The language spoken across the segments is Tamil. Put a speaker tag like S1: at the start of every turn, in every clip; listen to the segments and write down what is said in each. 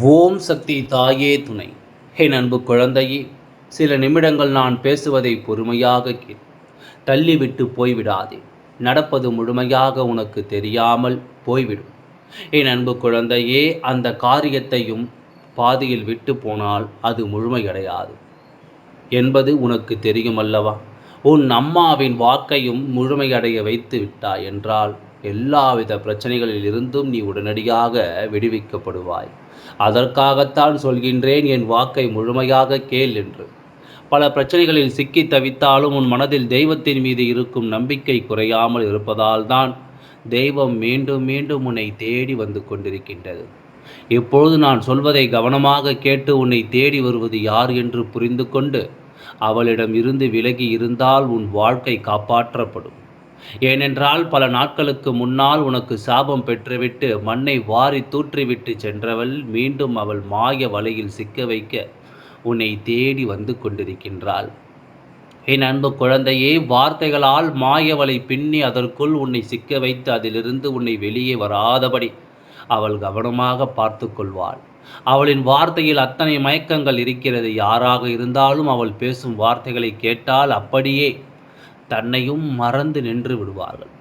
S1: ஓம் சக்தி தாயே துணை. ஹே அன்பு குழந்தையே சில நிமிடங்கள் நான் பேசுவதை பொறுமையாக கேள். தள்ளிவிட்டு போய்விடாதே. நடப்பது முழுமையாக உனக்கு தெரியாமல் போய்விடும். என் அன்பு குழந்தையே அந்த காரியத்தையும் பாதியில் விட்டு போனால் அது முழுமையடையாது. என்பது உனக்கு தெரியும் அல்லவா உன் அம்மாவின் வாக்கையும் முழுமையடைய வைத்து விட்டாய் என்றால் எல்லாவித பிரச்சனைகளில் இருந்தும் நீ உடனடியாக விடுவிக்கப்படுவாய். அதற்காகத்தான் சொல்கின்றேன் என் வாக்கை முழுமையாக கேள் என்று. பல பிரச்சனைகளில் சிக்கி தவித்தாலும் உன் மனதில் தெய்வத்தின் மீது இருக்கும் நம்பிக்கை குறையாமல் இருப்பதால் தான் தெய்வம் மீண்டும் மீண்டும் உன்னை தேடி வந்து கொண்டிருக்கின்றது. இப்பொழுது நான் சொல்வதை கவனமாக கேட்டு உன்னை தேடி வருவது யார் என்று புரிந்து கொண்டு அவளிடம் இருந்து விலகி இருந்தால் உன் வாழ்க்கை காப்பாற்றப்படும். ஏனென்றால் பல நாட்களுக்கு முன்னால் உனக்கு சாபம் பெற்றுவிட்டு மண்ணை வாரி தூற்றிவிட்டு சென்றவள் மீண்டும் அவள் மாய வலையில் சிக்க வைக்க உன்னை தேடி வந்து கொண்டிருக்கின்றாள். என் அன்பு குழந்தையே வார்த்தைகளால் மாயவலை பின்னி அதற்குள் உன்னை சிக்க வைத்து அதிலிருந்து உன்னை வெளியே வராதபடி அவள் கவனமாக பார்த்து கொள்வாள். அவளின் வார்த்தையில் அத்தனை மயக்கங்கள் இருக்கிறது. யாராக இருந்தாலும் அவள் பேசும் வார்த்தைகளை கேட்டால் அப்படியே தன்னையும் மறந்து நின்று விடுவார்கள்.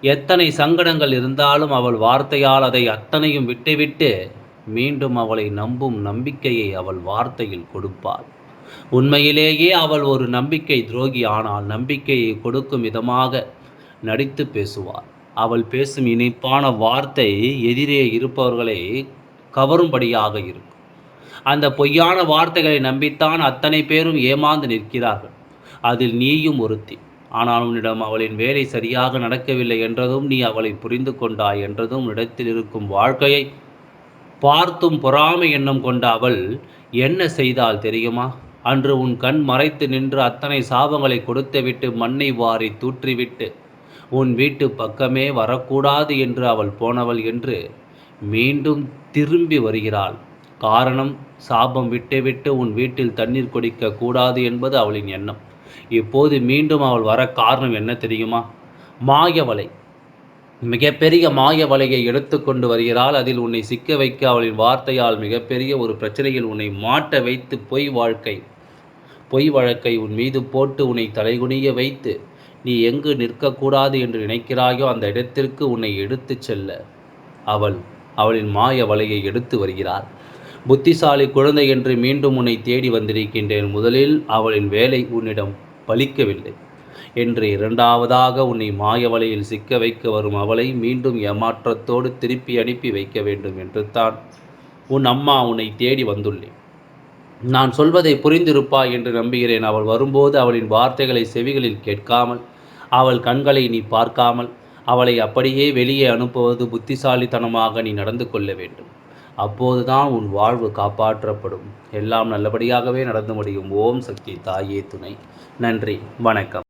S1: எத்தனை சங்கடங்கள் இருந்தாலும் அவள் வார்த்தையால் அதை அத்தனையும் விட்டுவிட்டு மீண்டும் அவளை நம்பும் நம்பிக்கையை அவள் வார்த்தையில் கொடுப்பாள். உண்மையிலேயே அவள் ஒரு நம்பிக்கை துரோகி ஆனால் நம்பிக்கையை கொடுக்கும் விதமாக நடித்து பேசுவாள். அவள் பேசும் இனிப்பான வார்த்தை எதிரே இருப்பவர்களை கவரும்படியாக இருக்கும். அந்த பொய்யான வார்த்தைகளை நம்பித்தான் அத்தனை பேரும் ஏமாந்து நிற்கிறார்கள். அதில் நீயும் ஒருத்தி. ஆனால் உன்னிடம் அவளின் வேலை சரியாக நடக்கவில்லை என்றதும் நீ அவளை புரிந்து கொண்டாய் என்றதும் இடத்தில் இருக்கும் வாழ்க்கையை பார்த்தும் பொறாமை எண்ணம் கொண்ட அவள் என்ன செய்தால் தெரியுமா? அன்று உன் கண் மறைத்து நின்று அத்தனை சாபங்களை கொடுத்துவிட்டு மண்ணை வாரி தூற்றிவிட்டு உன் வீட்டு பக்கமே வரக்கூடாது என்று அவள் போனவள் என்று மீண்டும் திரும்பி வருகிறாள். காரணம் சாபம் விட்டுவிட்டு உன் வீட்டில் தண்ணீர் குடிக்க கூடாது என்பது அவளின் எண்ணம். இப்போது மீண்டும் அவள் வர காரணம் என்ன தெரியுமா? மாயவலை. மிகப்பெரிய மாய வலையை எடுத்துக்கொண்டு வருகிறாள். அதில் உன்னை சிக்க வைக்க அவளின் வார்த்தையால் மிகப்பெரிய ஒரு பிரச்சனையில் உன்னை மாட்ட வைத்து பொய் வாழ்க்கை. பொய் வழக்கை உன் மீது போட்டு உன்னை தலைகுனிய வைத்து நீ எங்கு நிற்கக்கூடாது என்று நினைக்கிறாயோ அந்த இடத்திற்கு உன்னை எடுத்துச் செல்ல. அவள் அவளின் மாய வலையை எடுத்து வருகிறாள். புத்திசாலி குழந்தை என்று மீண்டும் உன்னை தேடி வந்திருக்கின்றேன். முதலில் அவளின் வேலை உன்னிடம் பலிக்கவில்லை. என்று இரண்டாவதாக உன்னை மாய வலையில் சிக்க வைக்க வரும் அவளை மீண்டும் ஏமாற்றத்தோடு திருப்பி அனுப்பி வைக்க வேண்டும் என்று தான் உன் அம்மா உன்னை தேடி வந்துள்ளேன் நான் சொல்வதை புரிந்திருப்பாய் என்று நம்புகிறேன். அவள் வரும்போது அவளின் வார்த்தைகளை செவிகளில் கேட்காமல் அவள் கண்களை நீ பார்க்காமல் அவளை அப்படியே வெளியே அனுப்புவது புத்திசாலித்தனமாக நீ நடந்து கொள்ள வேண்டும். அப்போதுதான் உன் வாழ்வு காப்பாற்றப்படும். எல்லாம் நல்லபடியாகவே நடந்து முடியும். ஓம் சக்தி தாயே துணை. நன்றி. வணக்கம்.